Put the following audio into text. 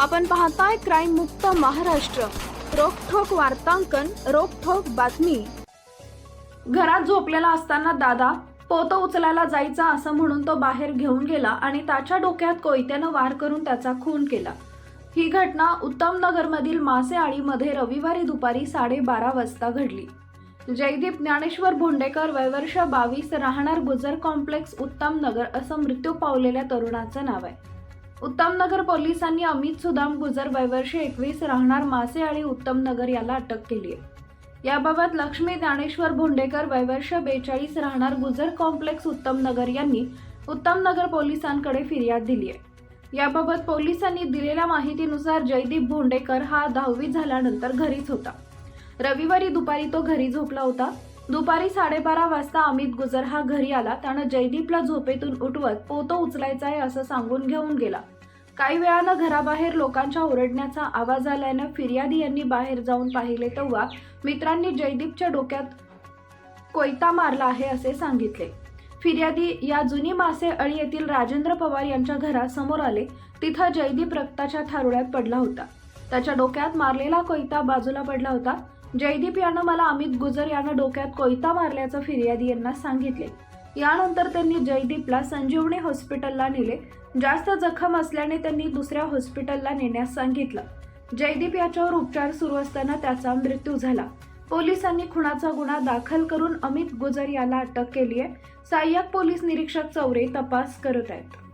आपण पाहताय क्राईम मुक्त महाराष्ट्र. रोखोक वार्तांकन रोखोक बातमी. घरात झोपलेला असताना दादा पोतं उचलायला जायचा असं म्हणून तो बाहेर घेऊन गेला आणि त्याच्या डोक्यात कोयत्यानं वार करून त्याचा खून केला. ही घटना उत्तम मासे मासेआळीमध्ये रविवारी दुपारी साडेबारा वाजता घडली. जयदीप ज्ञानेश्वर भोंडेकर वयवर्ष बावीस राहणार गुजर कॉम्प्लेक्स उत्तम नगर असं मृत्यू पावलेल्या तरुणाचं नाव आहे. उत्तम नगर पोलिसांनी अमित सुदाम गुजर वयवर्ष एकवीस राहणार मासे उत्तम नगर याला अटक केली आहे याबाबत लक्ष्मी ज्ञानेश्वर भोंडेकर वयवर्ष बेचाळीस राहणार गुजर कॉम्प्लेक्स उत्तम नगर यांनी उत्तमनगर पोलिसांकडे फिर्याद दिली आहे याबाबत पोलिसांनी दिलेल्या माहितीनुसार जयदीप भोंडेकर हा दहावी झाल्यानंतर घरीच होता. रविवारी दुपारी तो घरी झोपला होता. दुपारी साडेबारा वाजता अमित गुजर हा घरी आला. त्यानं जयदीपला झोपेतून उठवत पोतो उचलायचा आहे असं सांगून घेऊन गेला. काही वेळानं घराबाहेर लोकांच्या ओरडण्याचा आवाज आल्यानं फिर्यादी यांनी बाहेर जाऊन पाहिले तेव्हा मित्रांनी जयदीपच्या डोक्यात कोयता मारला आहे असे सांगितले. फिर्यादी या जुनी मासे अळी येथील राजेंद्र पवार यांच्या घरासमोर आले. तिथं जयदीप रक्ताच्या थारोळ्यात पडला होता. त्याच्या डोक्यात मारलेला कोयता बाजूला पडला होता. जयदीप यानं मला अमित गुजर यानं डोक्यात कोयता मारल्याचं फिर्यादी यांना सांगितले. यानंतर त्यांनी जयदीपला संजीवनी हॉस्पिटलला नेले. जास्त जखम असल्याने त्यांनी दुसऱ्या हॉस्पिटलला नेण्यास सांगितलं. जयदीप याच्यावर उपचार सुरू असताना त्याचा मृत्यू झाला. पोलिसांनी खुनाचा गुन्हा दाखल करून अमित गुजर याला अटक केली आहे सहाय्यक पोलीस निरीक्षक चौरे तपास करत आहेत.